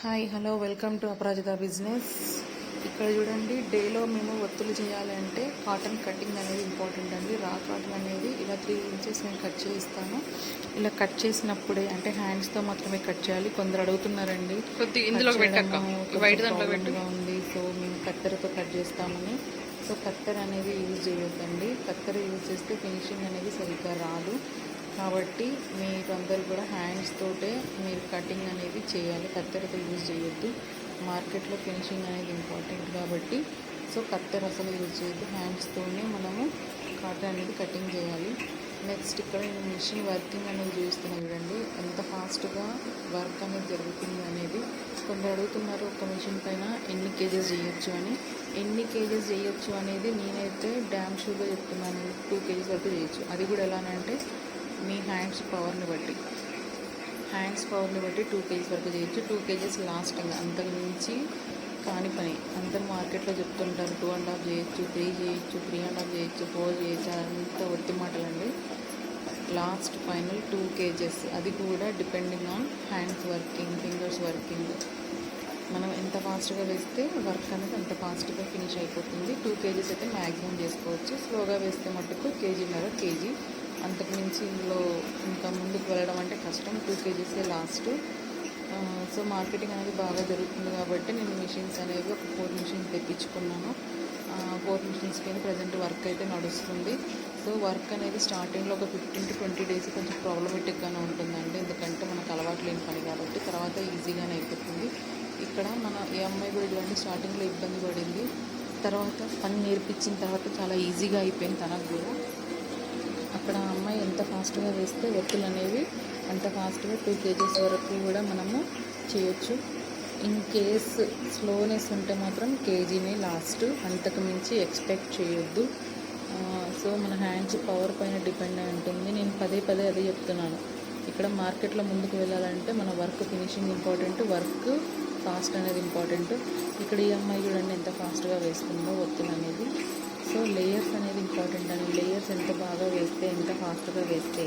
Hi hello welcome to Aparajita business. ఇక్కడ చూడండి డేలో మేము ఒత్తులు చేయాలి అంటే కాటన్ కటింగ్ అనేది ఇంపార్టెంట్ అండి. రా కాటన్ అనేది ఇలా త్రీ ఇంచెస్ నేను కట్ చేయిస్తాను. ఇలా కట్ చేసినప్పుడే అంటే హ్యాండ్స్తో మాత్రమే కట్ చేయాలి. కొందరు అడుగుతున్నారండి ఇందులో ఉంది. సో మేము కత్తెరతో కట్ చేస్తామని. సో కత్తెర అనేది యూజ్ చేయొద్దండి. కత్తెర యూజ్ చేస్తే ఫినిషింగ్ అనేది సరిగ్గా రాదు. కాబట్టి మీరు అందరు కూడా హ్యాండ్స్ తోటే మీరు కటింగ్ అనేది చేయాలి. కత్తెరతో యూజ్ చేయొద్దు. మార్కెట్లో ఫినిషింగ్ అనేది ఇంపార్టెంట్ కాబట్టి. సో కత్తెర అసలు యూజ్ చేయొద్దు. హ్యాండ్స్తోనే మనము కాటన్ అనేది కటింగ్ చేయాలి. నెక్స్ట్ ఇక్కడ నేను మిషన్ వర్కింగ్ అనేది చూస్తున్నాను చూడండి. ఎంత ఫాస్ట్గా వర్క్ అనేది జరుగుతుంది అనేది. కొందరు అడుగుతున్నారు ఒక మిషన్ పైన ఎన్ని కేజెస్ చేయొచ్చు అని. ఎన్ని కేజెస్ చేయొచ్చు అనేది నేనైతే డ్యామ్ షూగా చెప్తున్నాను. టూ కేజీస్ వరకు చేయొచ్చు. అది కూడా ఎలానంటే మీ హ్యాండ్స్ పవర్ని బట్టి. హ్యాండ్స్ పవర్ని బట్టి టూ కేజీస్ వరకు చేయొచ్చు. టూ కేజీస్ లాస్ట్ అంతకు మించి కాని పని. అందరు మార్కెట్లో చెప్తుంటారు టూ అండ్ హాఫ్ చేయొచ్చు త్రీ చేయొచ్చు త్రీ అండ్ హాఫ్ చేయొచ్చు ఫోర్ చేయొచ్చు అంత ఒత్తి మాటలండి. Last final two kgs. అది కూడా depending on hands working fingers working. మనం ఎంత ఫాస్ట్గా వేస్తే వర్క్ అనేది అంత ఫాస్ట్గా ఫినిష్ అయిపోతుంది. టూ కేజీస్ అయితే మ్యాక్సిమం చేసుకోవచ్చు. స్లోగా వేస్తే మటుకు కేజీన్నర కేజీ అంతకు మించి ఇందులో ఇంకా ముందుకు వెళ్ళడం అంటే కష్టం టూ కేజీసే లాస్ట్ సో మార్కెటింగ్ అనేది బాగా జరుగుతుంది కాబట్టి నేను మిషన్స్ అనేవి ఒక ఫోర్ మిషన్స్ తెప్పించుకున్నాను. ఫోర్ మిషన్స్కి ప్రజెంట్ వర్క్ అయితే నడుస్తుంది. సో వర్క్ అనేది స్టార్టింగ్లో ఒక ఫిఫ్టీన్ టు ట్వంటీ డేస్ కొంచెం ప్రాబ్లమెటిక్గానే ఉంటుందండి. ఎందుకంటే మనకు అలవాటు లేని పని కాబట్టి తర్వాత ఈజీగానే అయిపోతుంది. ఇక్కడ మన ఈ అమ్మాయి కూడా స్టార్టింగ్లో ఇబ్బంది పడింది. తర్వాత పని నేర్పించిన తర్వాత చాలా ఈజీగా అయిపోయింది తనకు కూడా. అక్కడ ఆ అమ్మాయి ఎంత ఫాస్ట్గా వేస్తే ఒత్తులు అనేవి అంత ఫాస్ట్గా టూ కేజీస్ వరకు కూడా మనము చేయొచ్చు. ఇన్ కేస్ స్లోనెస్ ఉంటే మాత్రం కేజీనే లాస్ట్ అంతకు మించి ఎక్స్పెక్ట్ చేయొద్దు. సో మన హ్యాండ్స్ పవర్ పైన డిపెండ్ అయి ఉంటుంది. నేను పదే పదే అదే చెప్తున్నాను. ఇక్కడ మార్కెట్లో ముందుకు వెళ్ళాలంటే మన work finishing important work fast అనేది ఇంపార్టెంట్. ఇక్కడ ఈ అమ్మాయి చూడండి ఎంత ఫాస్ట్గా వేస్తుందో ఒత్తులు అనేది సో లేయర్స్ అనేది ఇంపార్టెంట్ అండి లేయర్స్ ఎంత బాగా వేస్తే ఎంత ఫాస్ట్గా వేస్తే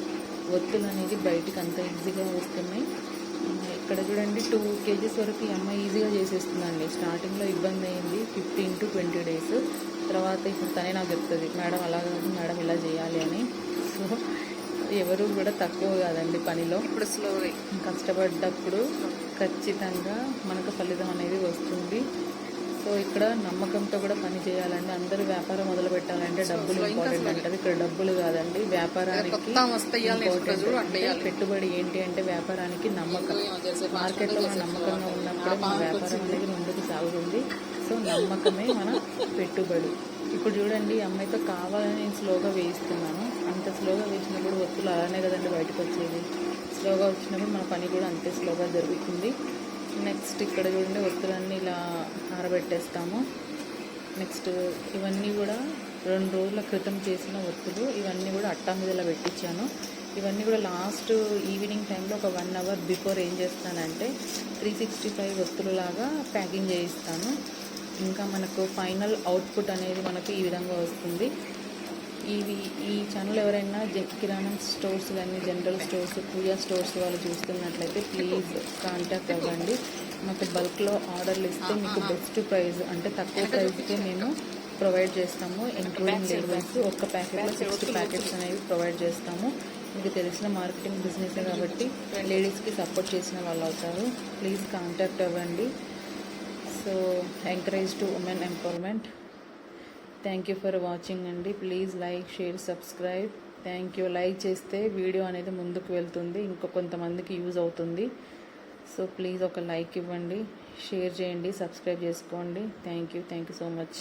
ఒత్తులు అనేది బయటికి అంత ఈజీగా వస్తున్నాయి. ఇక్కడ చూడండి టూ కేజీస్ వరకు ఈ అమ్మాయి ఈజీగా చేసేస్తుందండి. స్టార్టింగ్లో ఇబ్బంది అయింది ఫిఫ్టీన్ టు ట్వంటీ డేస్ తర్వాత ఇప్పుడు తనే నాకు చెప్తుంది మేడం అలా కాదు మేడం ఇలా చేయాలి అని. సో ఎవరు కూడా తక్కువ కాదండి పనిలో. ఇప్పుడు స్లోగా కష్టపడ్డప్పుడు ఖచ్చితంగా మనకు ఫలితం అనేది వస్తుంది. సో ఇక్కడ నమ్మకంతో కూడా పని చేయాలండి. అందరూ వ్యాపారం మొదలు పెట్టాలంటే డబ్బులు ఇంపార్టెంట్ అంటారు ఇక్కడ డబ్బులు కాదండి. వ్యాపారానికి పెట్టుబడి ఏంటి అంటే వ్యాపారానికి నమ్మకం. మార్కెట్లో మన నమ్మకంగా ఉన్నప్పుడు మన వ్యాపారం అనేది ముందుకు సాగుతుంది. సో నమ్మకమే మన పెట్టుబడి. ఇప్పుడు చూడండి అమ్మాయితో కావాలని నేను స్లోగా వేయిస్తున్నాను. అంత స్లోగా వేసినప్పుడు ఒత్తులు అలానే కదండి బయటకు వచ్చేది. స్లోగా వచ్చినప్పుడు మన పని కూడా అంతే స్లోగా జరుగుతుంది. నెక్స్ట్ ఇక్కడ చూడండి ఒత్తులన్నీ ఇలా ఆరబెట్టేస్తాము. నెక్స్ట్ ఇవన్నీ కూడా రెండు రోజుల క్రితం చేసిన ఒత్తులు ఇవన్నీ కూడా అట్టా మీదలా పెట్టించాను. ఇవన్నీ కూడా లాస్ట్ ఈవినింగ్ టైంలో ఒక వన్ అవర్ బిఫోర్ ఏం చేస్తానంటే త్రీ సిక్స్టీ ఫైవ్ ఒత్తులు లాగా ప్యాకింగ్ చేయిస్తాను. ఇంకా మనకు ఫైనల్ అవుట్పుట్ అనేది మనకు ఈ విధంగా వస్తుంది. ఇవి ఈ ఛానల్ ఎవరైనా జ- కిరాణం స్టోర్స్ కానీ జనరల్ స్టోర్స్ పూజా స్టోర్స్ వాళ్ళు చూస్తున్నట్లయితే ప్లీజ్ కాంటాక్ట్ అవ్వండి. మాకు బల్క్లో ఆర్డర్లు ఇస్తే మీకు బెస్ట్ ప్రైస్ అంటే తక్కువ ప్రైస్కే మేము ప్రొవైడ్ చేస్తాము. ఇంక్లూడింగ్ లేబర్స్ ఒక్క ప్యాకెట్లో సిక్స్టీ ప్యాకెట్స్ అనేవి ప్రొవైడ్ చేస్తాము. మీకు తెలిసిన మార్కెటింగ్ బిజినెస్ కాబట్టి లేడీస్కి సపోర్ట్ చేసిన వాళ్ళు అవుతారు. ప్లీజ్ కాంటాక్ట్ అవ్వండి. So encourage to women empowerment thank you for watching అండి. Please like share subscribe thank you like చేస్తే వీడియో అనేది ముందుకు వెళ్తుంది. ఇంకా కొంతమందికి యూజ్ అవుతుంది. సో ప్లీజ్ ఒక లైక్ ఇవ్వండి. షేర్ చేయండి. సబ్స్క్రైబ్ చేసుకోండి. Thank you thank you so much